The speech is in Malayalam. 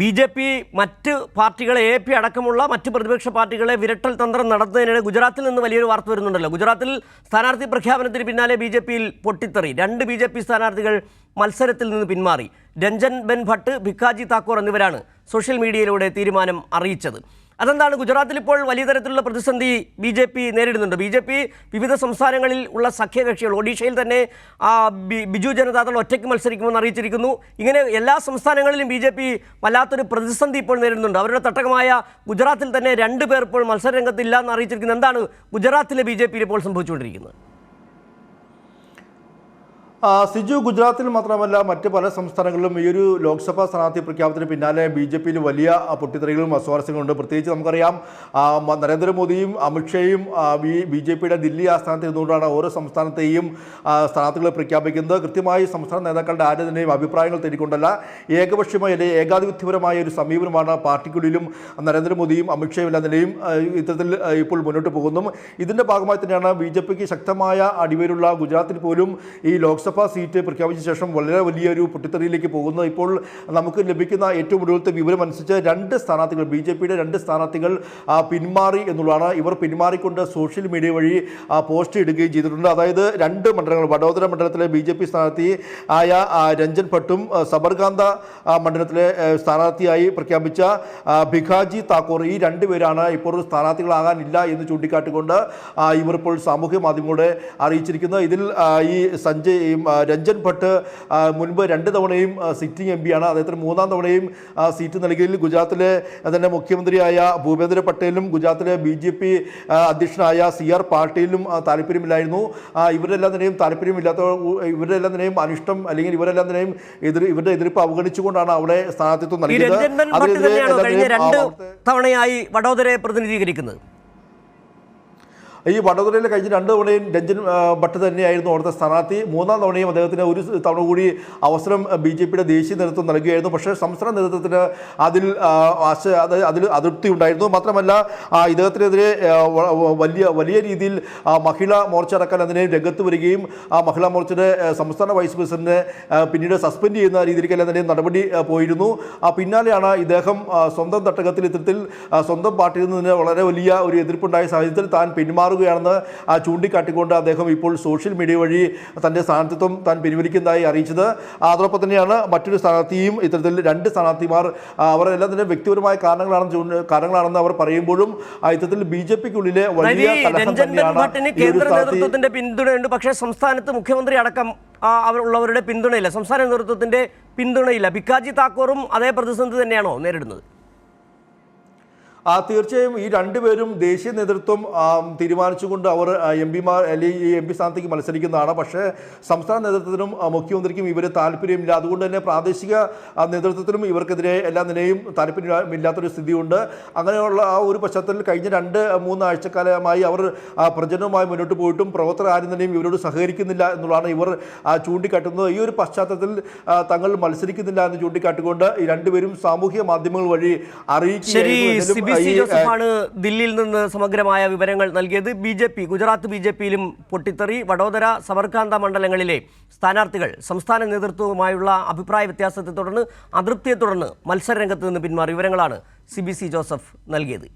ബി ജെ പി മറ്റ് പാർട്ടികളെ എ പി അടക്കമുള്ള മറ്റ് പ്രതിപക്ഷ പാർട്ടികളെ വിരട്ടൽ തന്ത്രം നടത്തുന്നതിനിടെ ഗുജറാത്തിൽ നിന്ന് വലിയൊരു വാർത്ത വരുന്നുണ്ടല്ലോ. ഗുജറാത്തിൽ സ്ഥാനാർത്ഥി പ്രഖ്യാപനത്തിന് പിന്നാലെ ബി ജെ പിയിൽ പൊട്ടിത്തെറി. രണ്ട് ബി ജെ പി സ്ഥാനാർത്ഥികൾ മത്സരത്തിൽ നിന്ന് പിന്മാറി. രഞ്ജൻ ബെൻ ഭട്ട് ഭിക്കാജി താക്കൂർ എന്നിവരാണ് സോഷ്യൽ മീഡിയയിലൂടെ തീരുമാനം അറിയിച്ചത്. അതെന്താണ്? ഗുജറാത്തിൽ ഇപ്പോൾ വലിയ തരത്തിലുള്ള പ്രതിസന്ധി ബി ജെ പി നേരിടുന്നുണ്ട്. ബി ജെ പി വിവിധ സംസ്ഥാനങ്ങളിൽ ഉള്ള സഖ്യകക്ഷികൾ ഒഡീഷയിൽ തന്നെ ബിജു ജനതാദൾ ഒറ്റയ്ക്ക് മത്സരിക്കുമെന്ന് അറിയിച്ചിരിക്കുന്നു. ഇങ്ങനെ എല്ലാ സംസ്ഥാനങ്ങളിലും ബി ജെ പി വല്ലാത്തൊരു പ്രതിസന്ധി ഇപ്പോൾ നേരിടുന്നുണ്ട്. അവരുടെ തട്ടകമായ ഗുജറാത്തിൽ തന്നെ രണ്ട് പേർ ഇപ്പോൾ മത്സരരംഗത്തില്ല എന്ന് അറിയിച്ചിരിക്കുന്നത് എന്താണ് ഗുജറാത്തിലെ ബി ജെ പിയിൽ ഇപ്പോൾ സംഭവിച്ചുകൊണ്ടിരിക്കുന്നത്? സിജു ഗുജറാത്തിൽ മാത്രമല്ല മറ്റ് പല സംസ്ഥാനങ്ങളിലും ഈ ഒരു ലോക്സഭാ സ്ഥാനാർത്ഥി പ്രഖ്യാപനത്തിന് പിന്നാലെ ബി ജെ പിയിൽ വലിയ പൊട്ടിത്തെറികളും അസ്വാരസ്യങ്ങളുണ്ട്. പ്രത്യേകിച്ച് നമുക്കറിയാം നരേന്ദ്രമോദിയും അമിത്ഷായും ബി ജെ പിയുടെ ദില്ലി ആസ്ഥാനത്ത് ഇരുന്നുകൊണ്ടാണ് ഓരോ സംസ്ഥാനത്തെയും സ്ഥാനാർത്ഥികളെ പ്രഖ്യാപിക്കുന്നത്. കൃത്യമായി സംസ്ഥാന നേതാക്കളുടെ ആരും തന്നെയും അഭിപ്രായങ്ങൾ തേടിക്കൊണ്ടല്ല ഏകപക്ഷീയമായ അല്ലെങ്കിൽ ഏകാധിപത്യപരമായ ഒരു സമീപനമാണ് പാർട്ടിക്കുള്ളിലും നരേന്ദ്രമോദിയും അമിത്ഷായും എല്ലാം നിലയും ഇത്തരത്തിൽ ഇപ്പോൾ മുന്നോട്ട് പോകുന്നു. ഇതിന്റെ ഭാഗമായി തന്നെയാണ് ബി ജെ പിക്ക് ശക്തമായ അടിവേരുള്ള ഗുജറാത്തിൽ പോലും ഈ ലോക്സഭാ സീറ്റ് പ്രഖ്യാപിച്ച ശേഷം വളരെ വലിയൊരു പൊട്ടിത്തെറിയിലേക്ക് പോകുന്നത് ഇപ്പോൾ നമുക്ക് ലഭിക്കുന്ന ഏറ്റവും ഒടുവിലത്തെ വിവരം അനുസരിച്ച് രണ്ട് സ്ഥാനാർത്ഥികൾ ബി ജെ പിയുടെ രണ്ട് സ്ഥാനാർത്ഥികൾ പിന്മാറി എന്നുള്ളതാണ്. ഇവർ പിന്മാറിക്കൊണ്ട് സോഷ്യൽ മീഡിയ വഴി പോസ്റ്റ് ഇടുകയും ചെയ്തിട്ടുണ്ട്. അതായത് രണ്ട് മണ്ഡലങ്ങൾ വഡോദര മണ്ഡലത്തിലെ ബി ജെ പി സ്ഥാനാർത്ഥി ആയ രഞ്ജൻ ഭട്ടും സബർകാന്ത മണ്ഡലത്തിലെ സ്ഥാനാർത്ഥിയായി പ്രഖ്യാപിച്ച ഭിഖാജി താക്കൂർ ഈ രണ്ടുപേരാണ് ഇപ്പോൾ സ്ഥാനാർത്ഥികളാകാനില്ല എന്ന് ചൂണ്ടിക്കാട്ടിക്കൊണ്ട് ഇവർ ഇപ്പോൾ സാമൂഹ്യ മാധ്യമങ്ങളോട് അറിയിച്ചിരിക്കുന്നത് ഇതിൽ ഈ സഞ്ജയ് രഞ്ജൻ ഭട്ട് മുൻപ് രണ്ട് തവണയും സിറ്റിംഗ് എം പിയാണ് അദ്ദേഹത്തിന് മൂന്നാം തവണയും സീറ്റ് നൽകിയതിൽ ഗുജറാത്തിലെ തന്നെ മുഖ്യമന്ത്രിയായ ഭൂപേന്ദ്ര പട്ടേലും ഗുജറാത്തിലെ ബി ജെ പി അധ്യക്ഷനായ സി ആർ പാട്ടീലും താല്പര്യമില്ലായിരുന്നു. ഇവരെല്ലാം തന്നെയും താല്പര്യമില്ലാത്ത ഇവരുടെ എല്ലാം തന്നെയും അനിഷ്ടം അല്ലെങ്കിൽ ഇവരെല്ലാം തന്നെയും എതിർ ഇവരുടെ എതിർപ്പ് അവഗണിച്ചുകൊണ്ടാണ് അവിടെ സ്ഥാനാർത്ഥിത്വം നൽകിയത്. തവണയായി വഡോദരയെ പ്രതിനിധീകരിക്കുന്നത്? ഈ വടകരയിൽ കഴിഞ്ഞ രണ്ട് തവണയും രഞ്ജൻ ഭട്ട് തന്നെയായിരുന്നു അവിടുത്തെ സ്ഥാനാർത്ഥി. മൂന്നാം തവണയും അദ്ദേഹത്തിന് ഒരു തവണ കൂടി അവസരം ബി ജെ പിയുടെ ദേശീയ നേതൃത്വം നൽകുകയായിരുന്നു. പക്ഷേ സംസ്ഥാന നേതൃത്വത്തിന് അതിൽ അതിൽ അതൃപ്തി ഉണ്ടായിരുന്നു. മാത്രമല്ല ഇദ്ദേഹത്തിനെതിരെ വലിയ വലിയ രീതിയിൽ മഹിളാ മോർച്ച അടക്കാൻ അതിനെ രംഗത്ത് വരികയും ആ മഹിളാ മോർച്ചയുടെ സംസ്ഥാന വൈസ് പ്രസിഡന്റിനെ പിന്നീട് സസ്പെൻഡ് ചെയ്യുന്ന രീതിയിലേക്കെല്ലാം തന്നെ നടപടി പോയിരുന്നു. ആ പിന്നാലെയാണ് ഇദ്ദേഹം സ്വന്തം തട്ടകത്തിൽ ഇത്തരത്തിൽ സ്വന്തം പാർട്ടിയിൽ നിന്ന് വളരെ വലിയ ഒരു എതിർപ്പുണ്ടായ സാഹചര്യത്തിൽ താൻ പിന്മാറുകയാണെന്ന് ആ, ചൂണ്ടിക്കാട്ടിക്കൊണ്ട് അദ്ദേഹം ഇപ്പോൾ സോഷ്യൽ മീഡിയ വഴി തന്റെ സ്ഥാനാർത്ഥിത്വം താൻ പിൻവലിക്കുന്നതായി അറിയിച്ചത്. അതോടൊപ്പം തന്നെയാണ് മറ്റൊരു സ്ഥാനാർത്ഥിയും ഇത്തരത്തിൽ രണ്ട് സ്ഥാനാർത്ഥിമാർ അവരെല്ലാം തന്നെ വ്യക്തിപരമായ കാരണങ്ങളാണെന്ന് കാരണങ്ങളാണെന്ന് അവർ പറയുമ്പോഴും ഇത്തരത്തിൽ ബി ജെ പിക്കുള്ളിലെ വലിയ കലഹം തന്നെയാണ് കേന്ദ്ര നേതൃത്വത്തിന്റെ പിന്തുണയുണ്ട്. പക്ഷേ സംസ്ഥാനത്ത് മുഖ്യമന്ത്രി അടക്കം അവരുള്ളവരുടെ പിന്തുണയില്ല. സംസ്ഥാന നേതൃത്വത്തിന്റെ പിന്തുണയില്ല. ഭിക്കാജി താക്കൂറും അതേ പ്രതിസന്ധി തന്നെയാണോ നേരിടുന്നത്? തീർച്ചയായും ഈ രണ്ടുപേരും ദേശീയ നേതൃത്വം തീരുമാനിച്ചുകൊണ്ട് അവർ എം പിമാർ അല്ലെങ്കിൽ എം പി സ്ഥാനത്തേക്ക് മത്സരിക്കുന്നതാണ്. പക്ഷേ സംസ്ഥാന നേതൃത്വത്തിനും ആ, മുഖ്യമന്ത്രിക്കും ഇവർ താല്പര്യമില്ല. അതുകൊണ്ട് തന്നെ പ്രാദേശിക ആ, നേതൃത്വത്തിനും ഇവർക്കെതിരെ എല്ലാ നിലയും താല്പര്യമില്ലാത്തൊരു സ്ഥിതിയുണ്ട്. അങ്ങനെയുള്ള ആ ഒരു പശ്ചാത്തലത്തിൽ കഴിഞ്ഞ രണ്ട് മൂന്നാഴ്ചക്കാലമായി അവർ ആ, പ്രചരണവുമായി മുന്നോട്ട് പോയിട്ടും പ്രവർത്തകർ ആരും തന്നെയും ഇവരോട് സഹകരിക്കുന്നില്ല എന്നുള്ളതാണ് ഇവർ ആ, ചൂണ്ടിക്കാട്ടുന്നത്. ഈ ഒരു പശ്ചാത്തലത്തിൽ തങ്ങൾ മത്സരിക്കുന്നില്ല എന്ന് ചൂണ്ടിക്കാട്ടിക്കൊണ്ട് ഈ രണ്ടുപേരും സാമൂഹ്യ മാധ്യമങ്ങൾ വഴി ശരി അറിയിക്കുകയായിരുന്നു സി ജോസഫാണ് ദില്ലിയിൽ നിന്ന് സമഗ്രമായ വിവരങ്ങൾ നൽകിയത്. B J P Gujarat B J പിയിലും പൊട്ടിത്തെറി. വഡോദര സബർകാന്ത മണ്ഡലങ്ങളിലെ സ്ഥാനാർത്ഥികൾ സംസ്ഥാന നേതൃത്വവുമായുള്ള അഭിപ്രായ വ്യത്യാസത്തെ തുടർന്ന് അതൃപ്തിയെ തുടർന്ന് മത്സരരംഗത്ത് നിന്ന് പിന്മാറി വിവരങ്ങളാണ് സി ബി സി ജോസഫ് നൽകിയത്.